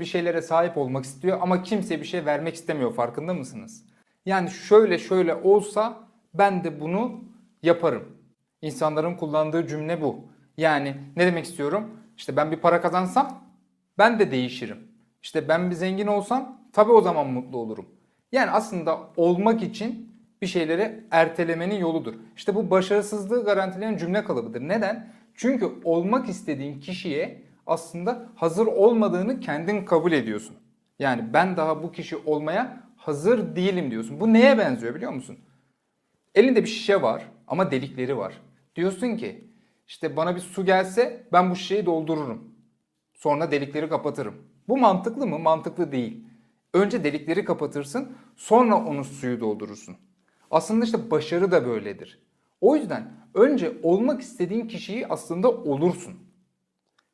bir şeylere sahip olmak istiyor ama kimse bir şey vermek istemiyor farkında mısınız? Yani şöyle şöyle olsa ben de bunu yaparım. İnsanların kullandığı cümle bu. Yani ne demek istiyorum? İşte ben bir para kazansam ben de değişirim. İşte ben bir zengin olsam tabii o zaman mutlu olurum. Yani aslında olmak için bir şeyleri ertelemenin yoludur. İşte bu başarısızlığı garantileyen cümle kalıbıdır. Neden? Çünkü olmak istediğin kişiye aslında hazır olmadığını kendin kabul ediyorsun. Yani ben daha bu kişi olmaya hazır değilim diyorsun. Bu neye benziyor biliyor musun? Elinde bir şişe var ama delikleri var. Diyorsun ki işte bana bir su gelse ben bu şişeyi doldururum. Sonra delikleri kapatırım. Bu mantıklı mı? Mantıklı değil. Önce delikleri kapatırsın, sonra onu suyu doldurursun. Aslında işte başarı da böyledir. O yüzden önce olmak istediğin kişiyi aslında olursun.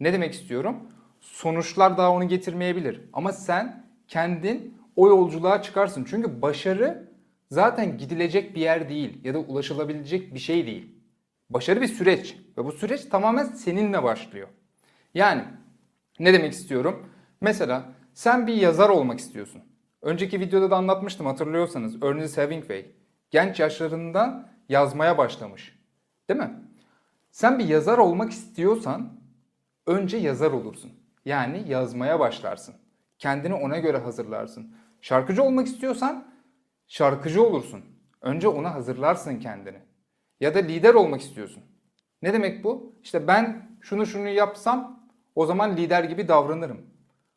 Ne demek istiyorum? Sonuçlar daha onu getirmeyebilir ama sen kendin o yolculuğa çıkarsın. Çünkü başarı zaten gidilecek bir yer değil ya da ulaşılabilecek bir şey değil. Başarı bir süreç ve bu süreç tamamen seninle başlıyor. Yani ne demek istiyorum? Mesela sen bir yazar olmak istiyorsun. Önceki videoda da anlatmıştım hatırlıyorsanız Ernest Hemingway genç yaşlarında yazmaya başlamış. Değil mi? Sen bir yazar olmak istiyorsan önce yazar olursun. Yani yazmaya başlarsın. Kendini ona göre hazırlarsın. Şarkıcı olmak istiyorsan şarkıcı olursun. Önce ona hazırlarsın kendini. Ya da lider olmak istiyorsun. Ne demek bu? İşte ben şunu şunu yapsam o zaman lider gibi davranırım.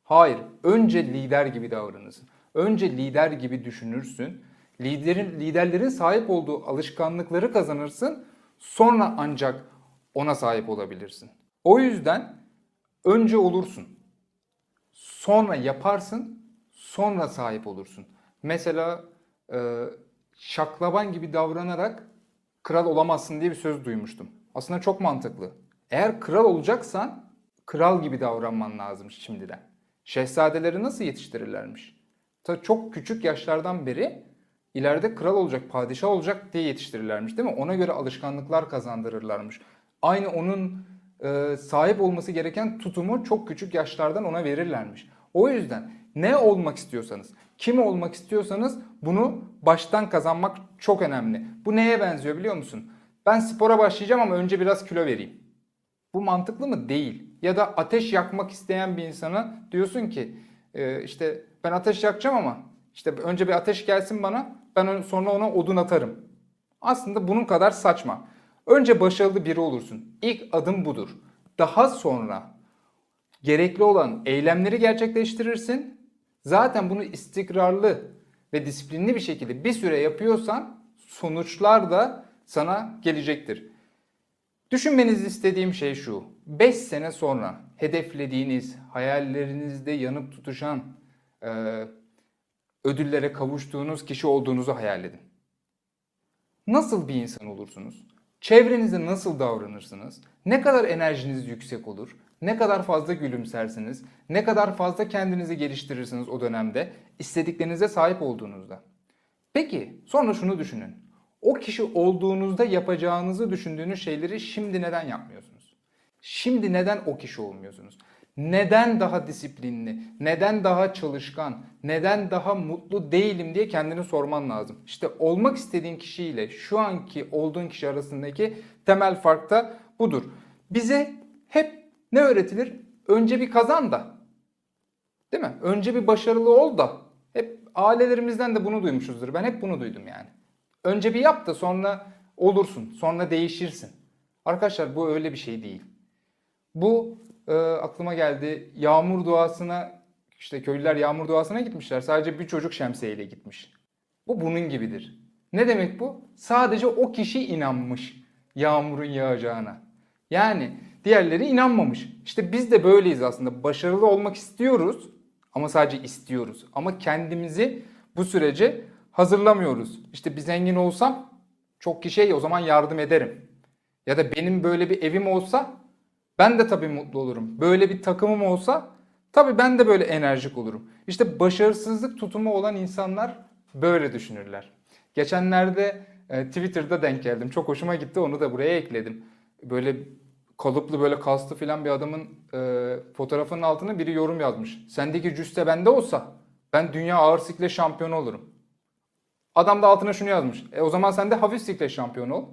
Hayır, önce lider gibi davranırsın. Önce lider gibi düşünürsün. Liderin liderlerin sahip olduğu alışkanlıkları kazanırsın. Sonra ancak ona sahip olabilirsin. O yüzden önce olursun. Sonra yaparsın, sonra sahip olursun. Mesela e, şaklaban gibi davranarak kral olamazsın diye bir söz duymuştum. Aslında çok mantıklı. Eğer kral olacaksan kral gibi davranman lazım şimdiden. Şehzadeleri nasıl yetiştirirlermiş? Ta çok küçük yaşlardan beri ileride kral olacak, padişah olacak diye yetiştirirlermiş değil mi? Ona göre alışkanlıklar kazandırırlarmış. Aynı onun e, sahip olması gereken tutumu çok küçük yaşlardan ona verirlermiş. O yüzden ne olmak istiyorsanız, kim olmak istiyorsanız bunu baştan kazanmak çok önemli. Bu neye benziyor biliyor musun? Ben spora başlayacağım ama önce biraz kilo vereyim. Bu mantıklı mı? Değil. Ya da ateş yakmak isteyen bir insana diyorsun ki e, işte ben ateş yakacağım ama işte önce bir ateş gelsin bana ben sonra ona odun atarım. Aslında bunun kadar saçma. Önce başarılı biri olursun. İlk adım budur. Daha sonra gerekli olan eylemleri gerçekleştirirsin. Zaten bunu istikrarlı ve disiplinli bir şekilde bir süre yapıyorsan sonuçlar da sana gelecektir. Düşünmenizi istediğim şey şu. 5 sene sonra hedeflediğiniz, hayallerinizde yanıp tutuşan, e, ödüllere kavuştuğunuz kişi olduğunuzu hayal edin. Nasıl bir insan olursunuz? Çevrenize nasıl davranırsınız? Ne kadar enerjiniz yüksek olur? Ne kadar fazla gülümsersiniz? Ne kadar fazla kendinizi geliştirirsiniz o dönemde istediklerinize sahip olduğunuzda? Peki sonra şunu düşünün. O kişi olduğunuzda yapacağınızı düşündüğünüz şeyleri şimdi neden yapmıyorsunuz? Şimdi neden o kişi olmuyorsunuz? Neden daha disiplinli, neden daha çalışkan, neden daha mutlu değilim diye kendini sorman lazım. İşte olmak istediğin kişiyle şu anki olduğun kişi arasındaki temel fark da budur. Bize hep ne öğretilir? Önce bir kazan da. Değil mi? Önce bir başarılı ol da. Hep ailelerimizden de bunu duymuşuzdur. Ben hep bunu duydum yani. Önce bir yap da sonra olursun. Sonra değişirsin. Arkadaşlar bu öyle bir şey değil. Bu e, aklıma geldi. Yağmur duasına işte köylüler yağmur duasına gitmişler. Sadece bir çocuk şemsiyeyle gitmiş. Bu bunun gibidir. Ne demek bu? Sadece o kişi inanmış yağmurun yağacağına. Yani diğerleri inanmamış. İşte biz de böyleyiz aslında. Başarılı olmak istiyoruz ama sadece istiyoruz. Ama kendimizi bu sürece hazırlamıyoruz. İşte bir zengin olsam çok kişiye o zaman yardım ederim. Ya da benim böyle bir evim olsa ben de tabii mutlu olurum. Böyle bir takımım olsa tabii ben de böyle enerjik olurum. İşte başarısızlık tutumu olan insanlar böyle düşünürler. Geçenlerde e, Twitter'da denk geldim. Çok hoşuma gitti onu da buraya ekledim. Böyle kalıplı böyle kaslı filan bir adamın e, fotoğrafının altına biri yorum yazmış. Sendeki cüste bende olsa ben dünya ağır siklet şampiyonu olurum. Adam da altına şunu yazmış. E o zaman sen de hafif siklet şampiyonu ol.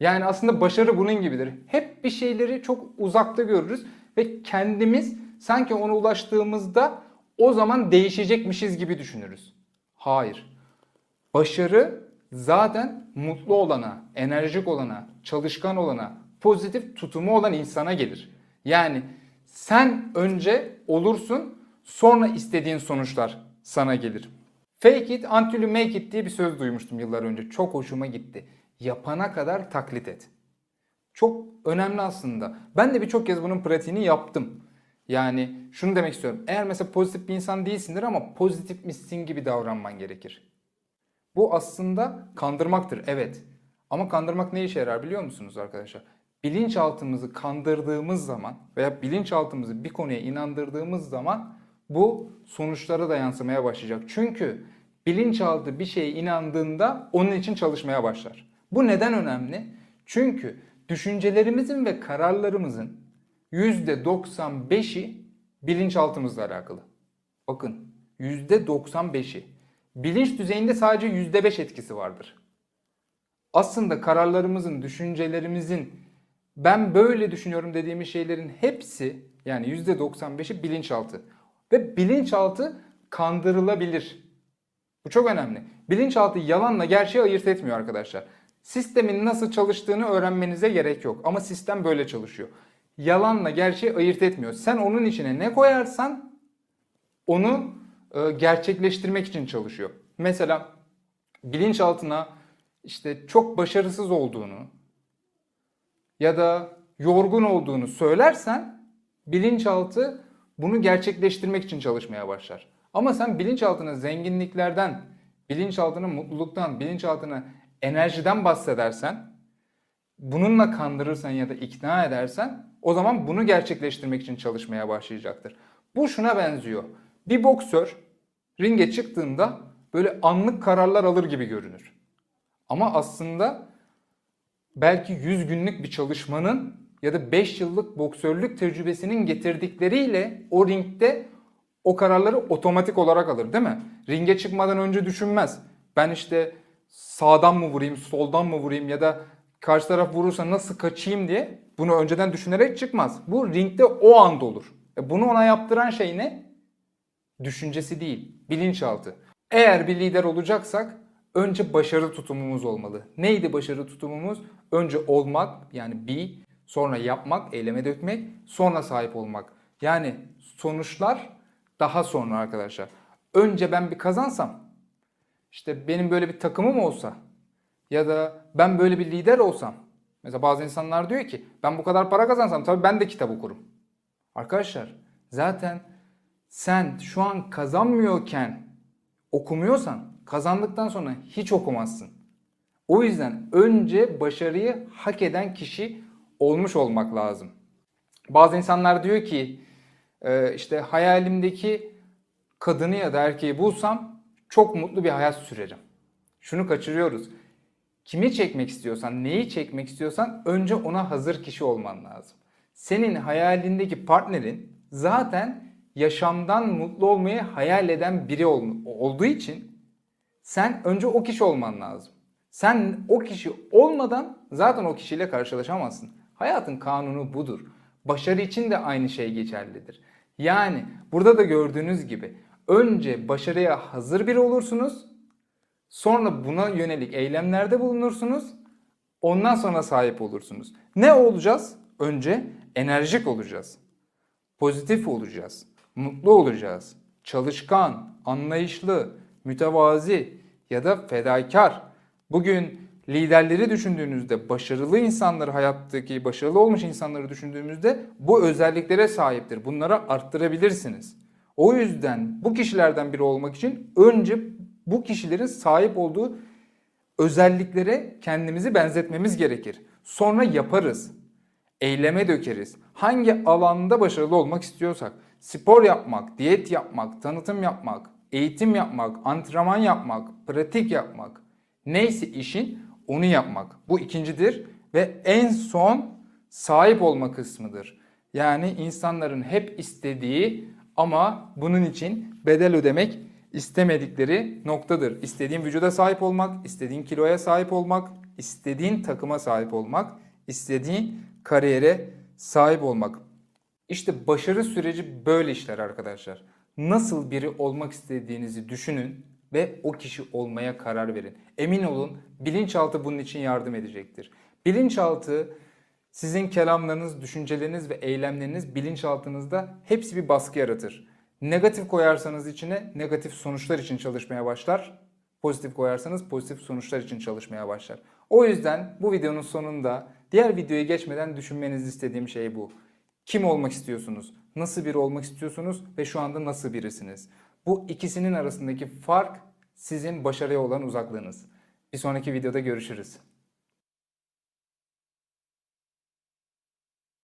Yani aslında başarı bunun gibidir. Hep bir şeyleri çok uzakta görürüz ve kendimiz sanki ona ulaştığımızda o zaman değişecekmişiz gibi düşünürüz. Hayır. Başarı zaten mutlu olana, enerjik olana, çalışkan olana, pozitif tutumu olan insana gelir. Yani sen önce olursun, sonra istediğin sonuçlar sana gelir. Fake it until you make it diye bir söz duymuştum yıllar önce. Çok hoşuma gitti. Yapana kadar taklit et. Çok önemli aslında. Ben de birçok kez bunun pratiğini yaptım. Yani şunu demek istiyorum. Eğer mesela pozitif bir insan değilsindir ama pozitifmişsin gibi davranman gerekir. Bu aslında kandırmaktır evet. Ama kandırmak ne işe yarar biliyor musunuz arkadaşlar? Bilinçaltımızı kandırdığımız zaman veya bilinçaltımızı bir konuya inandırdığımız zaman bu sonuçlara da yansımaya başlayacak. Çünkü bilinçaltı bir şeye inandığında onun için çalışmaya başlar. Bu neden önemli? Çünkü düşüncelerimizin ve kararlarımızın %95'i bilinçaltımızla alakalı. Bakın %95'i. Bilinç düzeyinde sadece %5 etkisi vardır. Aslında kararlarımızın, düşüncelerimizin ben böyle düşünüyorum dediğimiz şeylerin hepsi yani %95'i bilinçaltı. Ve bilinçaltı kandırılabilir. Bu çok önemli. Bilinçaltı yalanla gerçeği ayırt etmiyor arkadaşlar. Sistemin nasıl çalıştığını öğrenmenize gerek yok. Ama sistem böyle çalışıyor. Yalanla gerçeği ayırt etmiyor. Sen onun içine ne koyarsan onu e, gerçekleştirmek için çalışıyor. Mesela bilinçaltına işte çok başarısız olduğunu ya da yorgun olduğunu söylersen bilinçaltı bunu gerçekleştirmek için çalışmaya başlar. Ama sen bilinçaltına zenginliklerden, bilinçaltına mutluluktan, bilinçaltına enerjiden bahsedersen, bununla kandırırsan ya da ikna edersen o zaman bunu gerçekleştirmek için çalışmaya başlayacaktır. Bu şuna benziyor. Bir boksör ringe çıktığında böyle anlık kararlar alır gibi görünür. Ama aslında belki 100 günlük bir çalışmanın ya da 5 yıllık boksörlük tecrübesinin getirdikleriyle o ringde o kararları otomatik olarak alır değil mi? Ringe çıkmadan önce düşünmez. Ben işte sağdan mı vurayım, soldan mı vurayım ya da karşı taraf vurursa nasıl kaçayım diye bunu önceden düşünerek çıkmaz. Bu ringde o anda olur. E bunu ona yaptıran şey ne? Düşüncesi değil, bilinçaltı. Eğer bir lider olacaksak önce başarı tutumumuz olmalı. Neydi başarı tutumumuz? Önce olmak yani be, sonra yapmak, eyleme dökmek, sonra sahip olmak. Yani sonuçlar daha sonra arkadaşlar. Önce ben bir kazansam, işte benim böyle bir takımım olsa ya da ben böyle bir lider olsam. Mesela bazı insanlar diyor ki ben bu kadar para kazansam tabii ben de kitap okurum. Arkadaşlar zaten sen şu an kazanmıyorken okumuyorsan kazandıktan sonra hiç okumazsın. O yüzden önce başarıyı hak eden kişi olmuş olmak lazım. Bazı insanlar diyor ki e, işte hayalimdeki kadını ya da erkeği bulsam çok mutlu bir hayat sürerim. Şunu kaçırıyoruz. Kimi çekmek istiyorsan, neyi çekmek istiyorsan önce ona hazır kişi olman lazım. Senin hayalindeki partnerin zaten yaşamdan mutlu olmayı hayal eden biri olduğu için sen önce o kişi olman lazım. Sen o kişi olmadan zaten o kişiyle karşılaşamazsın. Hayatın kanunu budur. Başarı için de aynı şey geçerlidir. Yani burada da gördüğünüz gibi önce başarıya hazır biri olursunuz. Sonra buna yönelik eylemlerde bulunursunuz. Ondan sonra sahip olursunuz. Ne olacağız? Önce enerjik olacağız. Pozitif olacağız. Mutlu olacağız. Çalışkan, anlayışlı, mütevazi ya da fedakar. Bugün liderleri düşündüğünüzde, başarılı insanları, hayattaki başarılı olmuş insanları düşündüğümüzde bu özelliklere sahiptir. Bunları arttırabilirsiniz. O yüzden bu kişilerden biri olmak için önce bu kişilerin sahip olduğu özelliklere kendimizi benzetmemiz gerekir. Sonra yaparız. Eyleme dökeriz. Hangi alanda başarılı olmak istiyorsak. Spor yapmak, diyet yapmak, tanıtım yapmak, eğitim yapmak, antrenman yapmak, pratik yapmak. Neyse işin onu yapmak. Bu ikincidir ve en son sahip olma kısmıdır. Yani insanların hep istediği ama bunun için bedel ödemek istemedikleri noktadır. İstediğin vücuda sahip olmak, istediğin kiloya sahip olmak, istediğin takıma sahip olmak, istediğin kariyere sahip olmak. İşte başarı süreci böyle işler arkadaşlar. Nasıl biri olmak istediğinizi düşünün ve o kişi olmaya karar verin. Emin olun bilinçaltı bunun için yardım edecektir. Bilinçaltı sizin kelamlarınız, düşünceleriniz ve eylemleriniz bilinçaltınızda hepsi bir baskı yaratır. Negatif koyarsanız içine negatif sonuçlar için çalışmaya başlar. Pozitif koyarsanız pozitif sonuçlar için çalışmaya başlar. O yüzden bu videonun sonunda diğer videoya geçmeden düşünmenizi istediğim şey bu. Kim olmak istiyorsunuz? Nasıl biri olmak istiyorsunuz ve şu anda nasıl birisiniz? Bu ikisinin arasındaki fark sizin başarıya olan uzaklığınız. Bir sonraki videoda görüşürüz.